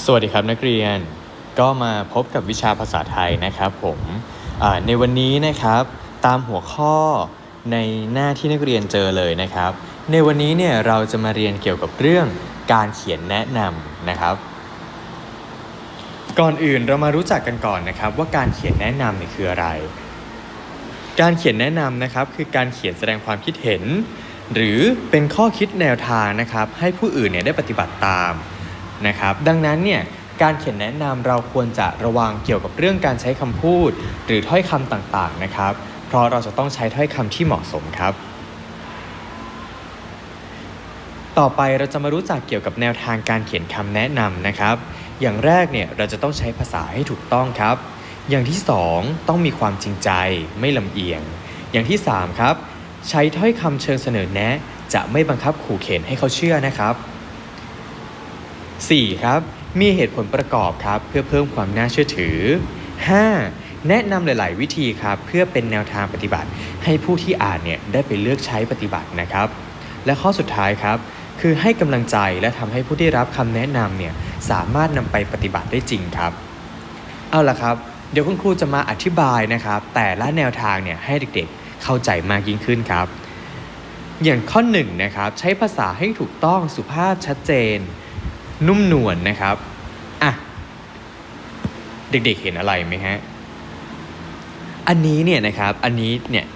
สวัสดีครับนักเรียนก็มาพบกับวิชาภาษาไทยนะครับผมในวันนี้นะครับตามหัวข้อในหน้าที่นักเรียนเจอเลยนะครับ ในวันนี้เนี่ยเราจะมาเรียนเกี่ยวกับเรื่องการเขียนแนะนำนะครับ ก่อนอื่นเรามารู้จักกันก่อนนะครับ ว่าการเขียนแนะนำเนี่ยคืออะไร การเขียนแนะนำนะครับ คือการเขียนแสดงความคิดเห็น หรือเป็นข้อคิดแนวทางนะครับ ให้ผู้อื่นเนี่ยได้ปฏิบัติตาม นะครับ ดังนั้นเนี่ยการเขียนแนะนำเราควรจะระวังเกี่ยวกับเรื่องการใช้คำพูด หรือถ้อยคำต่างๆนะครับ เพราะเราจะต้องใช้ถ้อยคำที่เหมาะสมครับ ต่อไปเราจะมารู้จักเกี่ยวกับแนวทางการเขียนคำแนะนำนะครับ อย่างแรกเนี่ยเราจะต้องใช้ภาษาให้ถูกต้องครับ อย่างที่สองต้องมีความจริงใจไม่ลำเอียง อย่างที่สามครับ ใช้ถ้อยคำเชิงเสนอแนะ จะไม่บังคับขู่เข็นให้เขาเชื่อนะครับ 4. ครับ มีเหตุผลประกอบครับ เพื่อเพิ่มความน่าเชื่อถือ 5. แนะนำหลาย ๆ วิธีครับ เพื่อเป็นแนวทางปฏิบัติ ให้ผู้ที่อ่านเนี่ยได้ไปเลือกใช้ปฏิบัตินะครับ และข้อสุดท้ายครับ คือให้กำลังใจและทำให้ผู้ที่รับคำแนะนำเนี่ยสามารถนำไปปฏิบัติได้จริงครับ เอาล่ะครับ เดี๋ยวคุณครูจะมาอธิบายนะครับ แต่ละแนวทางเนี่ยให้เด็ก ๆ เข้าใจมากยิ่งขึ้นครับ อย่างข้อ1นงนะครับใช้ภาษาให้ถูกต้องสุภาพชัดเจน นุ่มนวลนะครับ อะ เด็กๆเห็นอะไรไหมฮะ อันนี้เนี่ยนะครับ อันนี้เนี่ย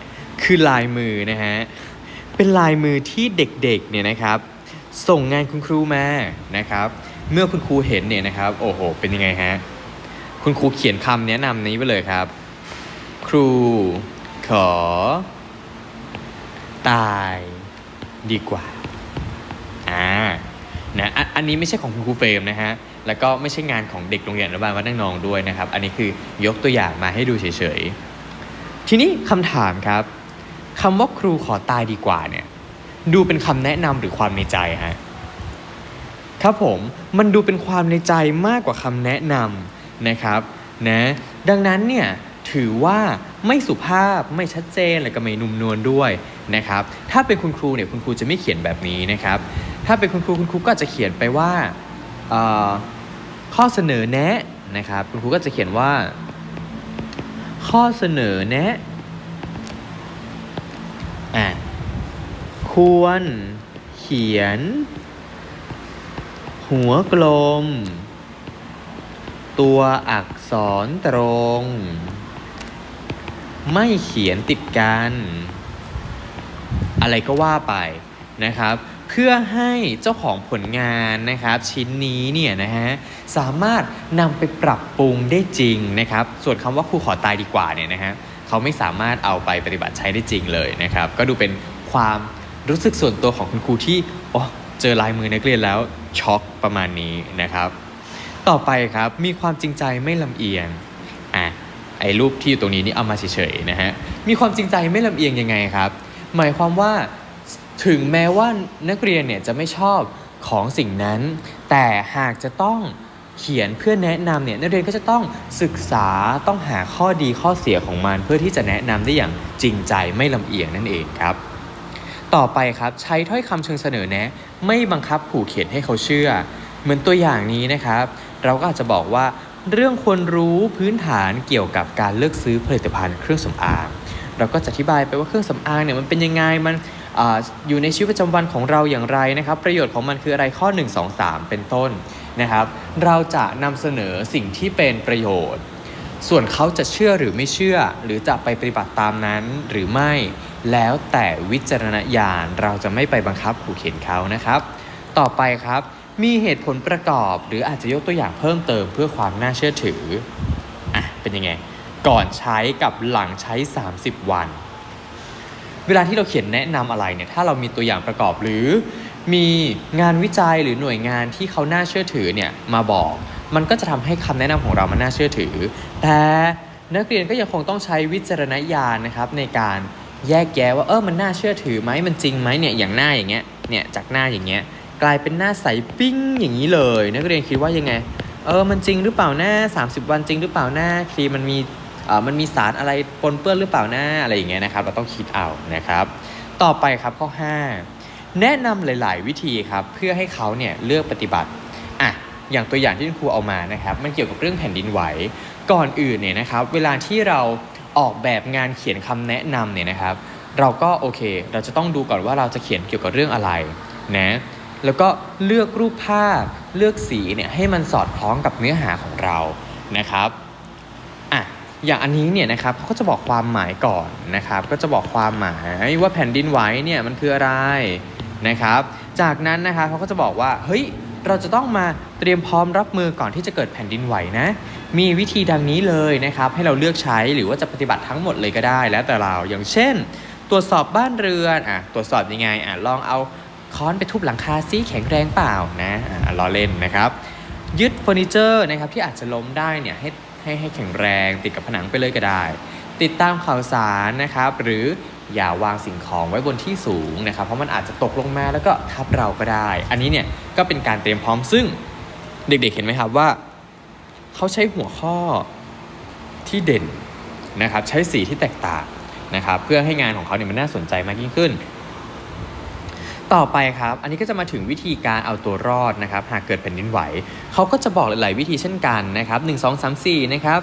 คือลายมือนะฮะ เป็นลายมือที่เด็กๆเนี่ยนะครับ ส่งงานคุณครูมานะครับ เมื่อคุณครูเห็นเนี่ยนะครับ โอ้โห เป็นยังไงฮะ คุณครูเขียนคำแนะนำนี้ไปเลยครับ ครูขอ ตายดีกว่า นะอันอันนี้ไม่ใช่ของคุณครูเฟรมนะฮะ แล้วก็ไม่ใช่งานของเด็กโรงเรียนอนุบาลวัดนางนองด้วยนะครับ อันนี้คือยกตัวอย่างมาให้ดูเฉยๆ ทีนี้คำถามครับคำว่าครูขอตายดีกว่าเนี่ย ดูเป็นคำแนะนำหรือความในใจฮะครับผมมันดูเป็นความในใจมากกว่าคำแนะนำนะครับนะดังนั้นเนี่ยถือว่าไม่สุภาพไม่ชัดเจนและก็ไม่นุ่มนวลด้วยนะครับ ถ้าเป็นคุณครูเนี่ยคุณครูจะไม่เขียนแบบนี้นะครับ ถ้าเป็นคุณครูคุณครูก็จะเขียนไปว่าข้อเสนอแนะนะครับ คุณครูก็จะเขียนว่า ข้อเสนอแนะอะควรเขียน หัวกลม ตัวอักษรตรง ไม่เขียนติดกัน อะไรก็ว่าไปนะครับ เพื่อให้เจ้าของผลงานนะครับชิ้นนี้เนี่ยนะฮะสามารถนำไปปรับปรุงได้จริงนะครับ ส่วนคำว่าครูขอตายดีกว่าเนี่ยนะฮะเขาไม่สามารถเอาไปปฏิบัติใช้ได้จริงเลยนะครับ ก็ดูเป็นความรู้สึกส่วนตัวของคุณครูที่โอ้เจอลายมือนักเรียนแล้วช็อกประมาณนี้นะครับ ต่อไปครับมีความจริงใจไม่ลำเอียงอะไอ้รูปที่อยู่ตรงนี้นี่เอามาเฉยๆนะฮะมีความจริงใจไม่ลำเอียงยังไงครับ หมายความว่า ถึงแม้ว่านักเรียนเนี่ยจะไม่ชอบของสิ่งนั้น แต่หากจะต้องเขียนเพื่อแนะนำเนี่ยนักเรียนก็จะต้องศึกษาต้องหาข้อดีข้อเสียของมัน เพื่อที่จะแนะนำได้อย่างจริงใจไม่ลำเอียงนั่นเองครับ ต่อไปครับใช้ถ้อยคำเชิงเสนอแนะ ไม่บังคับขู่เข็นให้เขาเชื่อ เหมือนตัวอย่างนี้นะครับ เราก็อาจจะบอกว่า เรื่องควรรู้พื้นฐานเกี่ยวกับการเลือกซื้อผลิตภัณฑ์เครื่องสำอางเราก็จะอธิบายไปว่าเครื่องสำอางเนี่ยมันเป็นยังไงมัน อยู่ในชีวิตประจำวันของเราอย่างไรนะครับ ประโยชน์ของมันคืออะไรข้อ 1 2 3 เป็นต้นนะครับ เราจะนำเสนอสิ่งที่เป็นประโยชน์ ส่วนเขาจะเชื่อหรือไม่เชื่อ หรือจะไปปฏิบัติตามนั้นหรือไม่ แล้วแต่วิจารณญาณเราจะไม่ไปบังคับขู่เข็นเขานะครับ ต่อไปครับมีเหตุผลประกอบหรืออาจจะยกตัวอย่างเพิ่มเติมเพื่อความน่าเชื่อถืออะเป็นยังไง ก่อนใช้กับหลังใช้ 30 วัน เวลาที่เราเขียนแนะนำอะไรเนี่ยถ้าเรามีตัวอย่างประกอบหรือ มีงานวิจัยหรือหน่วยงานที่เขาน่าเชื่อถือเนี่ยมาบอก มันก็จะทำให้คำแนะนำของเรามันน่าเชื่อถือ แต่นักเรียนก็ยังคงต้องใช้วิจารณญาณนะครับในการแยกแยะว่าเออมันน่าเชื่อถือไหมมันจริงไหมเนี่ยอย่างหน้าอย่างเงี้ยเนี่ยจากหน้าอย่างเงี้ยกลายเป็นหน้าใสปิ้งอย่างนี้เลย นักเรียนคิดว่ายังไง เออมันจริงหรือเปล่าหน้า 30 วันจริงหรือเปล่าหน้าครีมมันมี มันมีสารอะไรปนเปื้อนหรือเปล่าหน้าอะไรอย่างเงี้ยนะครับ เราต้องคิดเอานะครับ ต่อไปครับข้อ 5 แนะนำหลาย ๆ วิธีครับเพื่อให้เขาเนี่ยเลือกปฏิบัติอะอย่างตัวอย่างที่คุณครูเอามานะครับ มันเกี่ยวกับเรื่องแผ่นดินไหวก่อนอื่นเนี่ยนะครับ เวลาที่เราออกแบบงานเขียนคำแนะนำเนี่ยนะครับ เราก็โอเค เราจะต้องดูก่อนว่าเราจะเขียนเกี่ยวกับเรื่องอะไรนะแล้วก็เลือกรูปภาพเลือกสีเนี่ยให้มันสอดคล้องกับเนื้อหาของเรานะครับ อย่างอันนี้เนี่ยนะครับเขาก็จะบอกความหมายก่อนนะครับ ก็จะบอกความหมายว่าแผ่นดินไหวเนี่ยมันคืออะไรนะครับ จากนั้นนะครับเขาก็จะบอกว่าเฮ้ยเราจะต้องมาเตรียมพร้อมรับมือก่อนที่จะเกิดแผ่นดินไหวนะ มีวิธีดังนี้เลยนะครับ ให้เราเลือกใช้หรือว่าจะปฏิบัติทั้งหมดเลยก็ได้ แล้วแต่เราอย่างเช่น ตรวจสอบบ้านเรือนอะตรวจสอบยังไงอะลองเอาค้อนไปทุบหลังคาซิแข็งแรงเปล่านะอะล้อเล่นนะครับ ยึดเฟอร์นิเจอร์นะครับที่อาจจะล้มได้เนี่ยให้ ให้ให้แข็งแรงติดกับผนังไปเลยก็ได้ ติดตามข่าวสารนะครับ หรืออย่าวางสิ่งของไว้บนที่สูงนะครับ เพราะมันอาจจะตกลงมาแล้วก็ทับเราก็ได้ อันนี้เนี่ยก็เป็นการเตรียมพร้อมซึ่งเด็กๆเห็นไหมครับว่า เขาใช้หัวข้อที่เด่นนะครับ ใช้สีที่แตกต่างนะครับ เพื่อให้งานของเขาเนี่ยมันน่าสนใจมากยิ่งขึ้น ต่อไปครับ อันนี้ก็จะมาถึงวิธีการเอาตัวรอดนะครับ หากเกิดแผ่นดินไหว เขาก็จะบอกหลาย ๆ วิธีเช่นกันนะครับ 1 2 3 4 นะครับ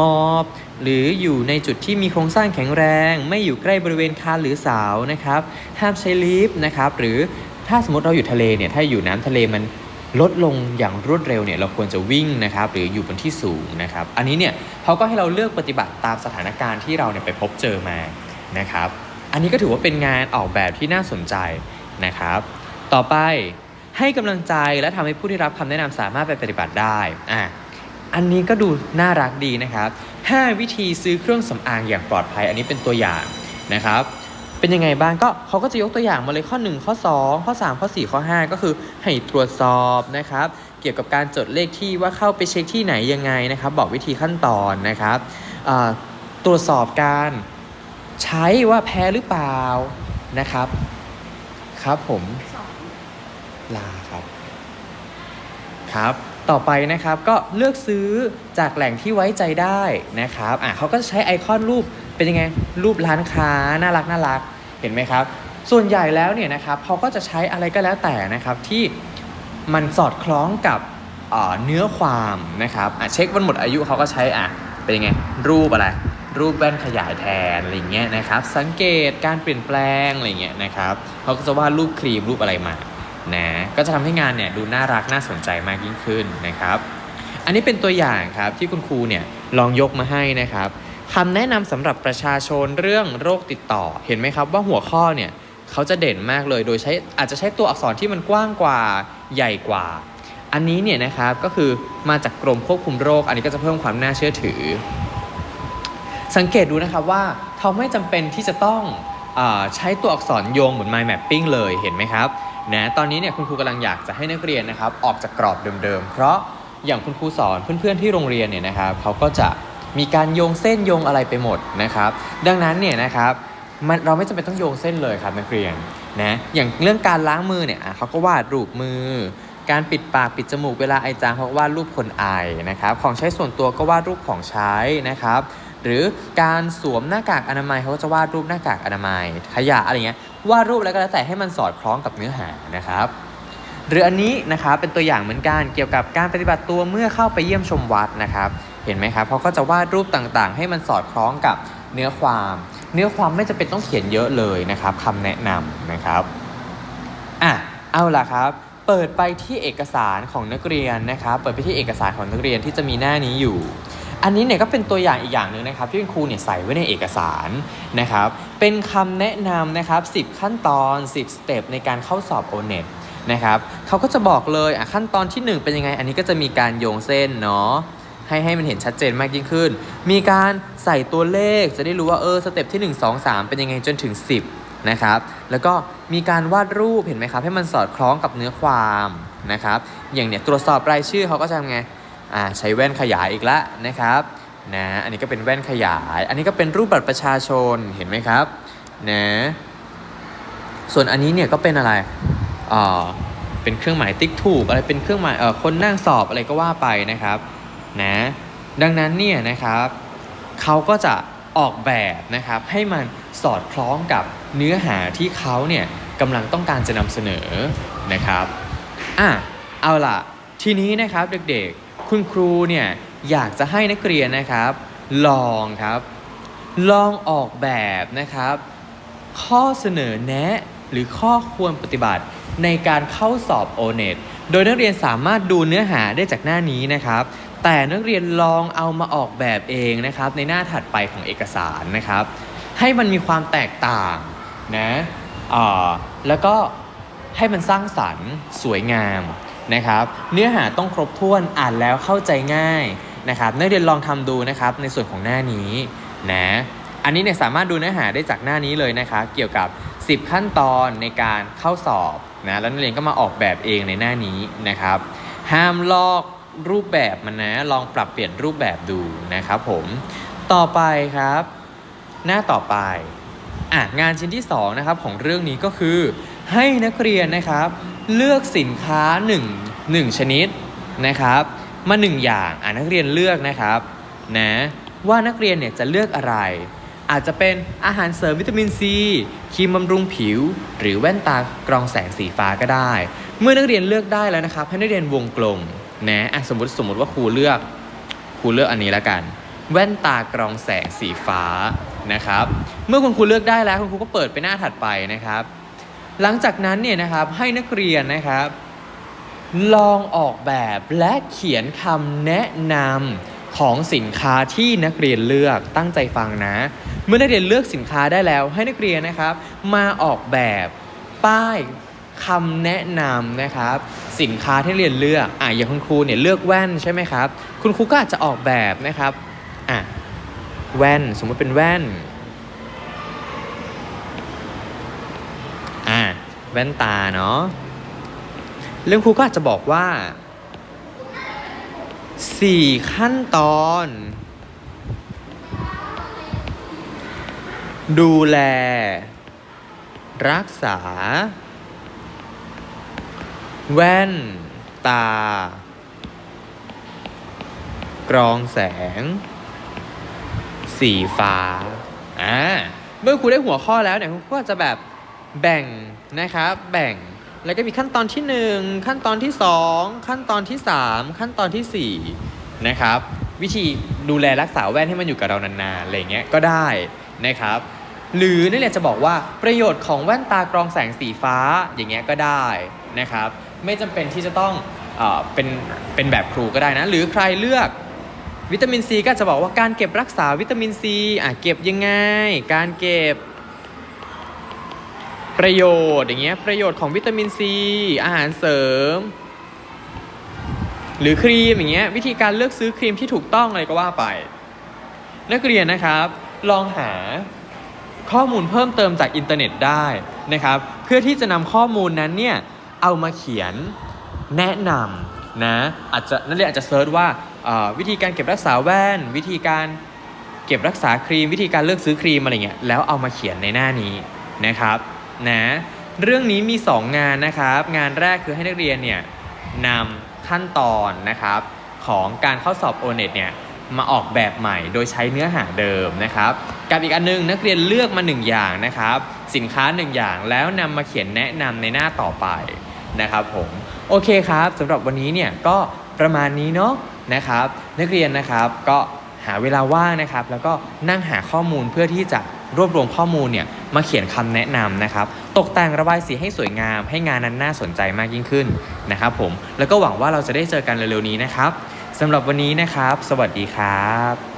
มอบ หรืออยู่ในจุดที่มีโครงสร้างแข็งแรง ไม่อยู่ใกล้บริเวณคานหรือเสานะครับ ห้ามใช้ลิฟต์นะครับ หรือถ้าสมมติเราอยู่ทะเลเนี่ย ถ้าอยู่น้ำทะเลมันลดลงอย่างรวดเร็วเนี่ยเราควรจะวิ่งนะครับหรืออยู่บนที่สูงนะครับ อันนี้เนี่ยเขาก็ให้เราเลือกปฏิบัติตามสถานการณ์ที่เราเนี่ยไปพบเจอมานะครับ อันนี้ก็ถือว่าเป็นงานออกแบบที่น่าสนใจ นะครับ ต่อไปให้กำลังใจและทำให้ผู้ที่รับคำแนะนำสามารถไปปฏิบัติได้อะอันนี้ก็ดูน่ารักดีนะครับ 5 วิธีซื้อเครื่องสำอางอย่างปลอดภัย อันนี้เป็นตัวอย่างนะครับ เป็นยังไงบ้างก็เขาก็จะยกตัวอย่างมาเลยข้อ 1 ข้อ 2 ข้อ 3 ข้อ 4 ข้อ 5 ก็คือให้ตรวจสอบนะครับ เกี่ยวกับการจดเลขที่ว่าเข้าไปเช็คที่ไหนยังไงนะครับ บอกวิธีขั้นตอนนะครับตรวจสอบการใช้ว่าแพ้หรือเปล่านะครับ ครับผมลาครับ ครับ ต่อไปนะครับก็เลือกซื้อจากแหล่งที่ไว้ใจได้นะครับอะเขาก็จะใช้ไอคอนรูปเป็นยังไงรูปร้านค้าน่ารักน่ารักเห็นไหมครับ ส่วนใหญ่แล้วเนี่ยนะครับเขาก็จะใช้อะไรก็แล้วแต่นะครับที่มันสอดคล้องกับเอ่อเนื้อความนะครับอะเช็ควันหมดอายุเขาก็ใช้อะเป็นยังไงรูปอะไร รูปแว่นขยายแทนอะไรเงี้ยนะครับ สังเกตการเปลี่ยนแปลงอะไรเงี้ยนะครับเขาก็จะวาดรูปครีมรูปอะไรมานะก็จะทำให้งานเนี่ยดูน่ารักน่าสนใจมากยิ่งขึ้นนะครับ อันนี้เป็นตัวอย่างครับที่คุณครูเนี่ยลองยกมาให้นะครับคำแนะนำสำหรับประชาชนเรื่องโรคติดต่อเห็นไหมครับว่าหัวข้อเนี่ยเขาจะเด่นมากเลยโดยใช้อาจจะใช้ตัวอักษรที่มันกว้างกว่าใหญ่กว่า อันนี้เนี่ยนะครับก็คือมาจากกรมควบคุมโรค อันนี้ก็จะเพิ่มความน่าเชื่อถือ สังเกตดูนะครับว่าเขาไม่จำเป็นที่จะต้องอใช้ตัวอักษรโยงเหมือน mind mapping เลยเห็นไหมครับนะตอนนี้เนี่ยคุณครูกำลังอยากจะให้นักเรียนนะครับออกจากกรอบเดิมๆ เพราะอย่างคุณครูสอนเพื่อนๆที่โรงเรียนเนี่ยนะครับเขาก็จะมีการโยงเส้นโยงอะไรไปหมดนะครับ ดังนั้นเนี่ยนะครับมันเราไม่จำเป็นต้องโยงเส้นเลยครับนักเรียนนะอย่างเรื่องการล้างมือเนี่ยเขาก็วาดรูปมือ การปิดปากปิดจมูกเวลาไอจามเขาก็วาดรูปคนไอนะครับของใช้ส่วนตัวก็วาดรูปของใช้นะครับ หรือการสวมหน้ากากอนามัยเขาก็จะวาดรูปหน้ากากอนามัย ขยะอะไรเงี้ยวาดรูปอะไรก็แล้วแต่ให้มันสอดคล้องกับเนื้อหานะครับหรืออันนี้นะครับเป็นตัวอย่างเหมือนกันเกี่ยวกับการปฏิบัติตัวเมื่อเข้าไปเยี่ยมชมวัดนะครับ เห็นไหมครับเขาก็จะวาดรูปต่างๆ ให้มันสอดคล้องกับเนื้อความ เนื้อความไม่จำเป็นต้องเขียนเยอะเลยนะครับคำแนะนำนะครับอะเอาล่ะครับ เปิดไปที่เอกสารของนักเรียนนะครับ เปิดไปที่เอกสารของนักเรียนที่จะมีหน้านี้อยู่ อันนี้เนี่ยก็เป็นตัวอย่างอีกอย่างหนึ่งนะครับที่คุณครูเนี่ยใส่ไว้ในเอกสารนะครับเป็นคำแนะนำนะครับ 10 ขั้นตอน 10 สเต็ปในการเข้าสอบ o n e t นะครับเขาก็จะบอกเลยอะขั้นตอนที่ 1 เป็นยังไง อันนี้ก็จะมีการโยงเส้นเนาะให้ให้มันเห็นชัดเจนมากยิ่งขึ้น มีการใส่ตัวเลขจะได้รู้ว่าเออสเต็ปที่ 1 2 3 เป็นยังไงจนถึง 10นะครับแล้วก็มีการวาดรูปเห็นไหมครับให้มันสอดคล้องกับเนื้อความนะครับอย่างเนี้ยตรวจสอบรายชื่อเขาก็จะทำไง อ่าใช้แว่นขยายอีกล้วนะครับนะอันนี้ก็เป็นแว่นขยาย อันนี้ก็เป็นรูปบัตรประชาชนเห็นไหมครับนะส่วนอันนี้เนี่ยก็เป็นอะไรอ่าเป็นเครื่องหมายติ๊กถูกอะไรเป็นเครื่องหมายเอ่อคนนั่งสอบอะไรก็ว่าไปนะครับนะดังนั้นเนี่ยนะครับเขาก็จะออกแบบนะครับให้มันสอดคล้องกับเนื้อหาที่เขาเนี่ยกำลังต้องการจะนำเสนอนะครับอะเอาล่ะ ทีนี้นะครับเด็กๆ คุณครูเนี่ยอยากจะให้นักเรียนนะครับ ลองครับ ลองออกแบบนะครับ ข้อเสนอแนะหรือข้อควรปฏิบัติในการเข้าสอบ o n e t โดยนักเรียนสามารถดูเนื้อหาได้จากหน้านี้นะครับ แต่นักเรียนลองเอามาออกแบบเองนะครับ ในหน้าถัดไปของเอกสารนะครับ ให้มันมีความแตกต่างนะอ่าแล้วก็ให้มันสร้างสรรค์สวยงาม นะครับ เนื้อหาต้องครบถ้วนอ่านแล้วเข้าใจง่ายนะครับนักเรียนลองทำดูนะครับในส่วนของหน้านี้นะอันนี้เนี่ยสามารถดูเนื้อหาได้จากหน้านี้เลยนะคะเกี่ยวกับ 10 ขั้นตอนในการเข้าสอบนะแล้วนักเรียนก็มาออกแบบเองในหน้านี้นะครับ ห้ามลอกรูปแบบมันนะลองปรับเปลี่ยนรูปแบบดูนะครับผมต่อไปครับ หน้าต่อไปอะงานชิ้นที่2นะครับของเรื่องนี้ก็คือ ให้นักเรียนนะครับ เลือกสินค้า 1 1 ชนิดนะครับ มา 1 อย่างอะนักเรียนเลือกนะครับนะว่านักเรียนเนี่ยจะเลือกอะไร อาจจะเป็นอาหารเสริมวิตามินซีครีมบำรุงผิว หรือแว่นตากรองแสงสีฟ้าก็ได้ เมื่อนักเรียนเลือกได้แล้วนะครับ ให้นักเรียนวงกลมนะอะสมมติสมมติว่าครูเลือกครูเลือกอันนี้แล้วกัน แว่นตากรองแสงสีฟ้านะครับ เมื่อคุณครูเลือกได้แล้วคุณครูก็เปิดไปหน้าถัดไปนะครับ หลังจากนั้นเนี่ยนะครับให้นักเรียนนะครับ ลองออกแบบและเขียนคำแนะนำของสินค้าที่นักเรียนเลือกตั้งใจฟังนะ เมื่อนักเรียนเลือกสินค้าได้แล้ว ให้นักเรียนนะครับ มาออกแบบป้ายคำแนะนำนะครับ สินค้าที่เรียนเลือกอะอย่างคุณครูเนี่ยเลือกแว่นใช่ไหมครับ คุณครูก็อาจจะออกแบบนะครับอะแว่นสมมติเป็นแว่นอะ แว่นตาเนาะเรื่องครูก็อาจจะบอกว่า 4 ขั้นตอน ดูแล รักษา แว่น ตา กรองแสง สีฟ้าอ่าเมื่อครูได้หัวข้อแล้วเนี่ยครูก็จะแบบ แบ่งนะครับ แบ่ง แล้วก็มีขั้นตอนที่ 1 ขั้นตอนที่ 2 ขั้นตอนที่ 3 ขั้นตอนทีสี่ 4 นะครับ วิธีดูแลรักษาแว่นให้มันอยู่กับเรานานๆอะไรเงี้ยก็ได้นะครับ หรือนี่แหละจะบอกว่าประโยชน์ของแว่นตากรองแสงสีฟ้าอย่างเงี้ยก็ได้นะครับ ไม่จำเป็นที่จะต้องเอเป็นเป็นแบบครูก็ได้นะ หรือใครเลือกวิตามินซีก็จจะบอกว่าการเก็บรักษาวิตามินซีอะเก็บยังไง การเก็บ ประโยชน์อย่างเงี้ยประโยชน์ของวิตามินซีอาหารเสริม หรือครีมอย่างเงี้ยวิธีการเลือกซื้อครีมที่ถูกต้องอะไรก็ว่าไป นักเรียนนะครับ ลองหาข้อมูลเพิ่มเติมจากอินเทอร์เน็ตได้นะครับ เพื่อที่จะนำข้อมูลนั้นเนี่ยเอามาเขียนแนะนำนะอาจจะนักเรียนอาจจะเซิร์ชว่าวิธีการเก็บรักษาแว่น วิธีการเก็บรักษาครีม วิธีการเลือกซื้อครีมอะไรเงี้ยแล้วเอามาเขียนในหน้านี้นะครับ นะเรื่องนี้มี 2 งานนะครับ งานแรกคือให้นักเรียนเนี่ยนำขั้นตอนนะครับของการเข้าสอบ o n e t เนี่ยมาออกแบบใหม่โดยใช้เนื้อหาเดิมนะครับ กับอีกอันนึงนักเรียนเลือกมา 1 อย่างนะครับ สินค้า 1 อย่างแล้วนำมาเขียนแนะนำในหน้าต่อไปนะครับผมโอเคครับสำหรับวันนี้เนี่ยก็ประมาณนี้เนาะนะครับ นักเรียนนะครับก็หาเวลาว่างนะครับ แล้วก็นั่งหาข้อมูลเพื่อที่จะ รวบรวมข้อมูลเนี่ยมาเขียนคำแนะนำนะครับ ตกแต่งระบายสีให้สวยงาม ให้งานนั้นน่าสนใจมากยิ่งขึ้นนะครับผม แล้วก็หวังว่าเราจะได้เจอกันเร็วๆนี้นะครับสำหรับวันนี้นะครับ สวัสดีครับ